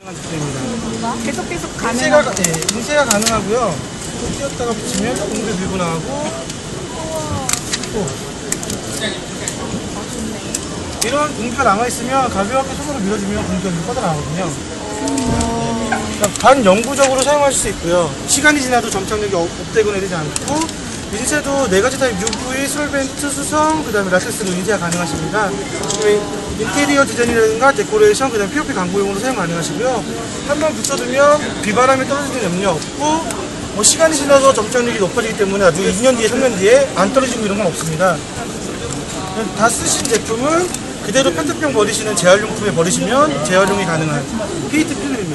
제품입니다. 계속 계속 인쇄가, 가능한 네, 인쇄가 가능하고요. 또 띄었다가 붙이면 공도 들고 나가고 또 이런 공기가 남아있으면 가볍게 손으로 밀어주면 공기가 이렇게 뻗어나가거든요. 그러니까 반영구적으로 사용하실 수 있고요. 시간이 지나도 점착력이 업- 업되거나 이러지 않고 인쇄도 네 가지 타입 UV, 솔벤트, 수성, 그 다음에 라텍스로 인쇄가 가능하십니다. 인테리어 디자인이라든가 데코레이션, 그 다음에 POP 광고용으로 사용 가능하시고요. 한번 붙여두면 비바람이 떨어지는 염려 없고 뭐 시간이 지나서 점착력이 높아지기 때문에 나중에 2년 뒤에, 3년 뒤에 안 떨어지고 이런 건 없습니다. 다 쓰신 제품은 그대로 페트병 버리시는 재활용품에 버리시면 재활용이 가능한 페이트 필름